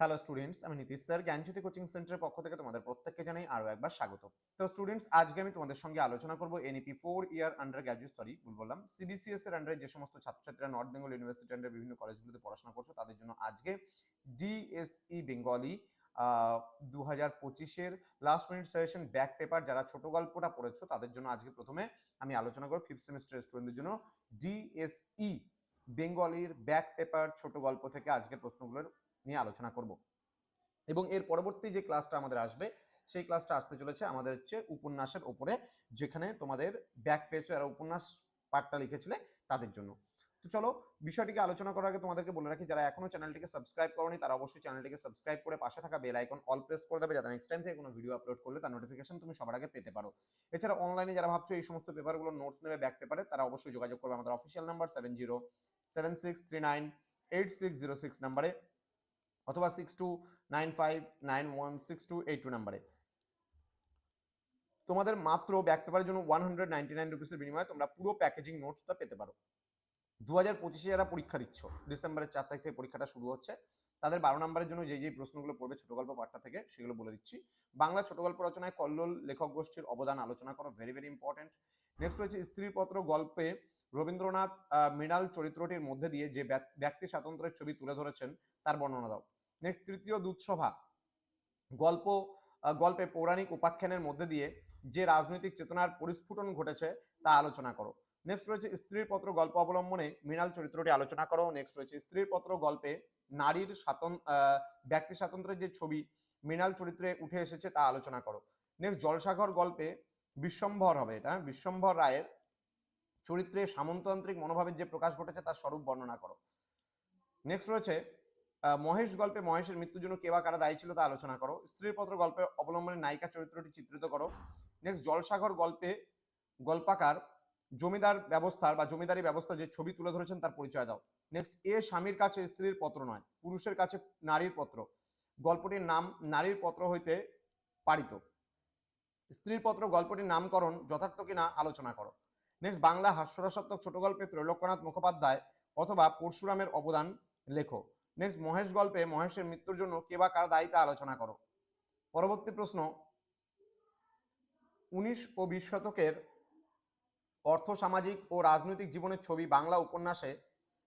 Hello students আমি Nitish sir, জ্ঞানজ্যোতি coaching সেন্টারের পক্ষ থেকে তোমাদের প্রত্যেককে জানাই আরও একবার স্বাগত। তো স্টুডেন্টস আজকে আমি তোমাদের সঙ্গে আলোচনা করব NEP four year undergraduate sorry ভুল বললাম। সিবিসিএস এর আন্ডারে যে সমস্ত ছাত্রছাত্রীরা নর্থ বেঙ্গল ইউনিভার্সিটি আন্ডারে বিভিন্ন কলেজগুলোতে পড়াশোনা করছ, তাদের জন্য আজকে ডিএসই বেঙ্গলি দু হাজার পঁচিশের last minute suggestion back paper যারা ছোট গল্পটা পড়েছো, তাদের জন্য আজকে প্রথমে আমি আলোচনা করব ফিফথ সেমিস্টার স্টুডেন্টদের জন্য ডিএসই বেঙ্গলির ব্যাক পেপার ছোট গল্প থেকে আজকের প্রশ্নগুলোর নিয়ে আলোচনা করব। এবং এর পরবর্তী যে ক্লাসটা আমাদের আসবে, সেই ক্লাসটা আসতে চলেছে আমাদের হচ্ছে উপন্যাসের ওপরে, যেখানে তোমাদের ব্যাক পেজে যারা উপন্যাস পাঠটা লিখেছিলে তাদের জন্য। তো চলো, বিষয়টিকে আলোচনা করার আগে তোমাদেরকে বলে রাখি, যারা এখনও চ্যানেলটিকে সাবস্ক্রাইব করনি, তারা অবশ্যই চ্যানেলটিকে সাবস্ক্রাইব করে পাশে থাকা বেল আইকন অল প্রেস করে দেবে, যাতে নেক্সট টাইম থেকে কোনো ভিডিও আপলোড করলে তার নোটিফিকেশন তুমি সবার আগে পেতে পারো। এছাড়া অনলাইনে যারা ভাবছ এই সমস্ত পেপারগুলো নোটস নেবে ব্যাক পেপারে তারা অবশ্যই যোগাযোগ করবে আমাদের official number seven zero seven six three nine eight six zero six নাম্বারে অথবা six two nine five nine one six two eight two নাম্বারে। তোমাদের মাত্র ব্যাক পেপারের জন্য ওয়ান হান্ড্রেড নাইনটি নাইন রুপিসের বিনিময়ে তোমরা পুরো প্যাকেজিং নোটসটা পেতে পারো। দু হাজার পঁচিশে যারা পরীক্ষা দিচ্ছ, ডিসেম্বরের চার তারিখ থেকে পরীক্ষাটা শুরু হচ্ছে, তাদের বারো নম্বরের জন্য যে যে প্রশ্নগুলো পড়বে ছোট গল্প পাঠটা থেকে সেগুলো বলে দিচ্ছি। বাংলা ছোট গল্প রচনায় কল্লোল, লেখক গোষ্ঠীর অবদান আলোচনা করো ভেরি ভেরি ইম্পর্টেন্ট নেক্সট রয়েছে স্ত্রীপত্র গল্পে রবীন্দ্রনাথ মৃণাল চরিত্রটির মধ্যে দিয়ে যে ব্যক্তি স্বাতন্ত্র্যের ছবি তুলে ধরেছেন, তার বর্ণনা দাও। নেক্সট তৃতীয় দুঃসভা গল্প গল্পে পৌরাণিক উপাখ্যানের মধ্যে দিয়ে যে রাজনৈতিক চেতনার পরিস্ফুটন ঘটেছে তা আলোচনা করো। নেক্সট রয়েছে স্ত্রীর পত্র গল্প অবলম্বনে মৃণাল চরিত্রটি আলোচনা করো। নেক্সট রয়েছে স্ত্রীর পত্র গল্পে নারীর স্বাতন ব্যক্তি স্বাতন্ত্র্যের যে ছবি মৃণাল চরিত্রে উঠে এসেছে তা আলোচনা করো। নেক্সট জলসাগর গল্পে বিশ্বম্ভর হবে এটা? বিশ্বম্ভর রায়ের চরিত্রে সামন্ততান্ত্রিক মনোভাবের যে প্রকাশ ঘটেছে তার স্বরূপ বর্ণনা করো। নেক্সট রয়েছে মহেশ গল্পে মহেশের মৃত্যুর জন্য কেবা কারা দায়ী ছিল তা আলোচনা করো। স্ত্রীর পত্র গল্পে অবলম্বনে নায়িকা চরিত্রটি চিত্রিত করো। নেক্সট জলসাগর গল্পে গল্পাকার জমিদার ব্যবস্থার বা জমিদারি ব্যবস্থা যে ছবি তুলে ধরেছেন তার পরিচয় দাও। নেক্সট এ স্বামীর কাছে স্ত্রীর পত্র নয়, পুরুষের কাছে নারীর পত্র। গল্পটির নাম নারীর পত্র হইতে পারিত। স্ত্রীর পত্র গল্পটির নামকরণ যথার্থ কিনা আলোচনা করো। নেক্সট বাংলা হাস্যরসাত্মক ছোট গল্পে ত্রৈলোক্যনাথ মুখোপাধ্যায় অথবা পরশুরামের অবদান লেখো। নেক্সট মহেশ গল্পে মহেশের মৃত্যুর জন্য কে বা কার দায়িতা আলোচনা করো? পরবর্তী প্রশ্ন, উনিশ ও বিশ শতকের অর্থ, সামাজিক ও রাজনৈতিক জীবনের ছবি বাংলা উপন্যাসে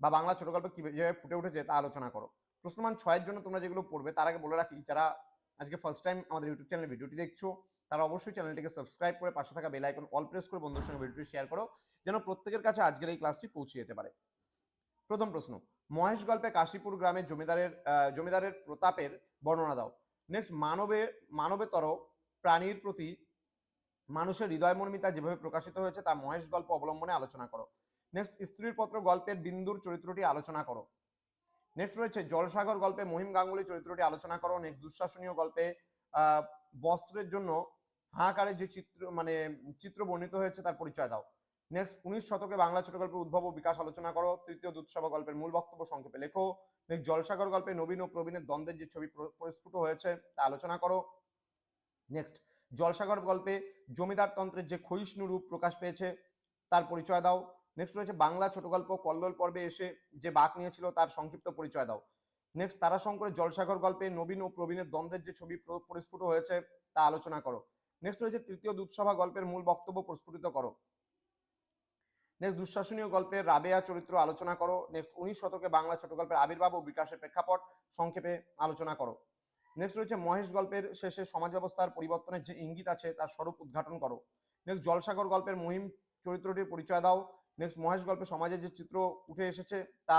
বা বাংলা ছোট গল্পে কীভাবে ফুটে উঠেছে তা আলোচনা করো। প্রশ্নমান ছয়ের জন্য তোমরা যেগুলো পড়বে তার আগে বলে রাখি, যারা আজকে ফার্স্ট টাইম আমাদের ইউটিউব চ্যানেলে ভিডিওটি দেখছ, তারা অবশ্যই চ্যানেলটিকে সাবস্ক্রাইব করে পাশে থাকা বেল আইকন অল প্রেস করে বন্ধুর সঙ্গে ভিডিওটি শেয়ার করো, যেন প্রত্যেকের কাছে আজকের এই ক্লাসটি পৌঁছে যেতে পারে। প্রথম প্রশ্ন, মহেশ গল্পে কাশীপুর গ্রামে জমিদারের জমিদারের প্রতাপের বর্ণনা দাও। নেক্সট মানবে, মানবেতর প্রাণীর প্রতি মানুষের হৃদয় মর্মিতা যেভাবে প্রকাশিত হয়েছে, তা মহেশ গল্প অবলম্বনে আলোচনা করো। নেক্সট স্ত্রীর পত্র গল্পের বিন্দুর চরিত্রটি আলোচনা করো। নেক্সট রয়েছে, জলসাগর গল্পে মহিম গাঙ্গুলি চরিত্রটি আলোচনা করো। নেক্সট দুঃশাসনীয় গল্পে বস্ত্রের জন্য হাহাকারের যে চিত্র মানে চিত্র বর্ণিত হয়েছে, তার পরিচয় দাও। নেক্সট উনিশ শতকে বাংলা ছোট গল্পের উদ্ভব ও বিকাশ আলোচনা করো। তৃতীয় দুঃসভা গল্পের মূল বক্তব্য সংক্ষেপে লেখো। নেক্সট জলসাগর গল্পে নবীন ও প্রবীণের দ্বন্দ্বের যে ছবি প্র- পরিস্ফুট হয়েছে, তা আলোচনা করো। নেক্সট জলসাগর গল্পে জমিদার তন্ত্রের যে ক্ষয়িষ্ণু রূপ প্রকাশ পেয়েছে, তার পরিচয় দাও। নেক্সট রয়েছে বাংলা ছোট গল্প কল্লোল পর্বে এসে যে বাক নিয়েছিল, তার সংক্ষিপ্ত পরিচয় দাও। নেক্সট তারাশঙ্করের জলসাগর গল্পে নবীন ও প্রবীণের দ্বন্দ্বের যে ছবি প্র- পরিস্ফুট হয়েছে, তা আলোচনা করো। নেক্সট রয়েছে তৃতীয় দুঃসভা গল্পের মূল বক্তব্য প্রস্ফুটিত করো। নেক্সট দুঃশাসনীয় গল্পের রাবেয়া চরিত্র আলোচনা করো। নেক্সট উনিশ শতকে বাংলা ছোট গল্পের আবির্ভাব ও বিকাশের প্রেক্ষাপট সংক্ষেপে আলোচনা করো। নেক্সট রয়েছে মহেশ গল্পের শেষে সমাজ ব্যবস্থার পরিবর্তনের যে ইঙ্গিত আছে তার স্বরূপ উদ্ঘাটন করো। নেক্সট জলসাগর গল্পের মহিম চরিত্রটির পরিচয় দাও। নেক্সট মহেশ গল্পে সমাজের যে চিত্র উঠে এসেছে তা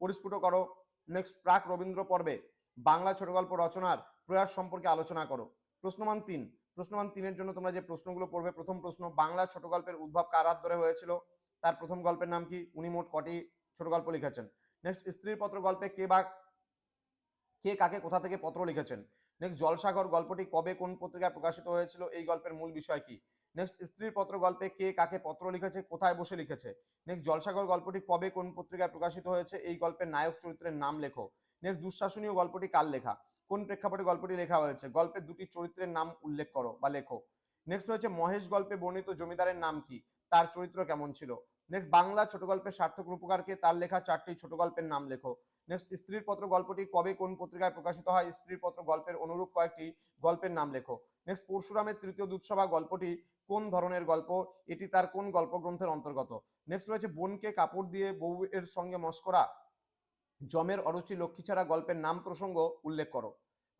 পরিস্ফুট করো। নেক্সট প্রাক রবীন্দ্র পর্বে বাংলা ছোট গল্প রচনার প্রয়াস সম্পর্কে আলোচনা করো। প্রশ্নমান তিন। প্রশ্নমান তিনের জন্য তোমরা যে প্রশ্নগুলো পড়বে, প্রথম প্রশ্ন, বাংলা ছোট গল্পের উদ্ভব কার হাত ধরে হয়েছিল? তার প্রথম গল্পের নাম কি? উনি মোট কটি ছোট গল্প লিখেছেন? নেক্সট স্ত্রীর পত্র গল্পে কে বা কে কাকে কোথা থেকে পত্র লিখেছেন? নেক্সট জলসাগর গল্পটি কবে কোন পত্রিকায় প্রকাশিত হয়েছিল? এই গল্পের মূল বিষয় কি? নেক্সট স্ত্রীর পত্র গল্পে কে কাকে পত্র লিখেছে? কোথায় বসে লিখেছে? নেক্সট জলসাগর গল্পটি কবে কোন পত্রিকায় প্রকাশিত হয়েছে? এই গল্পের নায়ক চরিত্রের নাম লেখো। নেক্সট দুঃশাসনীয় গল্পটি কার লেখা? কোন প্রেক্ষাপটে গল্পটি লেখা হয়েছে? গল্পের দুটি চরিত্রের নাম উল্লেখ করো বা লেখো। নেক্সট হচ্ছে মহেশ গল্পে বর্ণিত জমিদারের নাম কি? তার চরিত্র কেমন ছিল? নেক্সট বাংলা ছোট গল্পের সার্থক রূপকারকে তার লেখা চারটি ছোট গল্পের নাম লেখো। নেক্সট স্ত্রীর পত্র গল্পটি কবে কোন পত্রিকায় প্রকাশিত হয়? স্ত্রীর পত্র গল্পের অনুরূপ কয়েকটি গল্পের নাম লেখো। নেক্সট পরশুরামের তৃতীয় দুধসভা গল্পটি কোন ধরনের গল্প? এটি তার কোন গল্প গ্রন্থের অন্তর্গত? নেক্সট রয়েছে বোনকে কাপড় দিয়ে বউ এর সঙ্গে মস্করা। জমের অরুচি লক্ষ্মী ছাড়া গল্পের নাম প্রসঙ্গ উল্লেখ করো।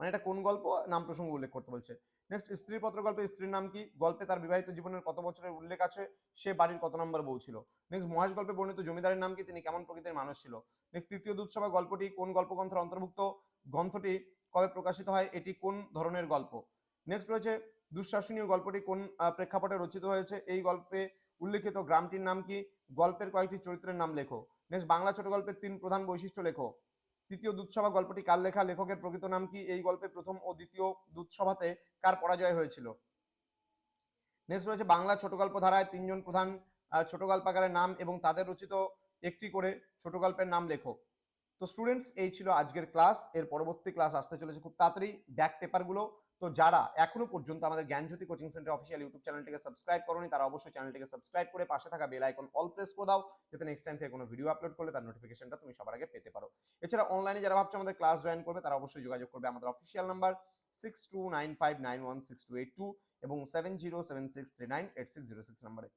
মানে এটা কোন গল্প? নাম প্রসঙ্গ উল্লেখ করতে বলছে। নেক্সট স্ত্রীর পত্র গল্পে স্ত্রীর নাম কি? গল্পে তার বিবাহিত জীবনের কত বছরের উল্লেখ আছে? সে বাড়ির কত নম্বর বউ ছিল? নেক্সট মহেশ গল্পে বর্ণিত জমিদারের নাম কি? তিনি কেমন প্রকৃতির মানুষ ছিল? নেক্সট তৃতীয় দুঃসভা গল্পটি কোন গল্পগ্রন্থের অন্তর্ভুক্ত? গ্রন্থটি কবে প্রকাশিত হয়? এটি কোন ধরনের গল্প? নেক্সট রয়েছে, দুঃশাসনীয় গল্পটি কোন প্রেক্ষাপটে রচিত হয়েছে? এই গল্পে উল্লেখিত গ্রামটির নাম কি? গল্পের কয়েকটি চরিত্রের নাম লেখো। নেক্সট বাংলা ছোট গল্পের তিন প্রধান বৈশিষ্ট্য লেখো। তৃতীয় দুধসভা গল্পটি কার লেখা? লেখকের প্রকৃত নাম কি? এই গল্পে প্রথম ও দ্বিতীয় দুধসভাতে কার পরাজয় হয়েছিল? নেক্সট রয়েছে বাংলা ছোট গল্প ধারায় তিনজন প্রধান ছোট গল্পাকারের নাম এবং তাদের রচিত একটি করে ছোট গল্পের নাম লেখো। তো স্টুডেন্টস এই ছিল আজকের ক্লাস এর পরবর্তী ক্লাস আসতে চলেছে খুব তাড়াতাড়ি। ব্যাক পেপারগুলো তো যারা এখনও পর্যন্ত আমাদের Gyanjyoti coaching centre official YouTube চ্যানেলটিকে সাবস্ক্রাইব করনি, তারা অবশ্যই চ্যানেলটিকে সাবস্ক্রাইব করে পাশে থাকা বেল আইকন অল প্রেস করে দাও, যাতে নেক্সট টাইম থেকে কোনো ভিডিও আপলোড করলে তার নোটিফিকেশনটা তুমি সবার আগে পেতে পারো। এছাড়া অনলাইনে যারা ভাবছ আমাদের ক্লাস জয়েন করবে, তারা অবশ্যই যোগাযোগ করবে আমাদের official number six two nine five nine one six two eight two এবং seven zero seven six three nine eight six zero six নাম্বারে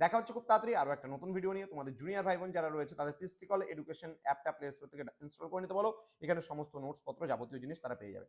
দেখা হচ্ছে খুব তাড়াতাড়ি আরও একটা নতুন ভিডিও নিয়ে। তোমাদের জুনিয়র ভাই বোন যারা রয়েছে, তাদের ক্রিস্টিকল এডুকেশন অ্যাপটা প্লে স্টোর থেকে ইনস্টল করে নিতে বলো। এখানে সমস্ত নোটস পত্র যাবতীয় জিনিস তারা পেয়ে যাবে।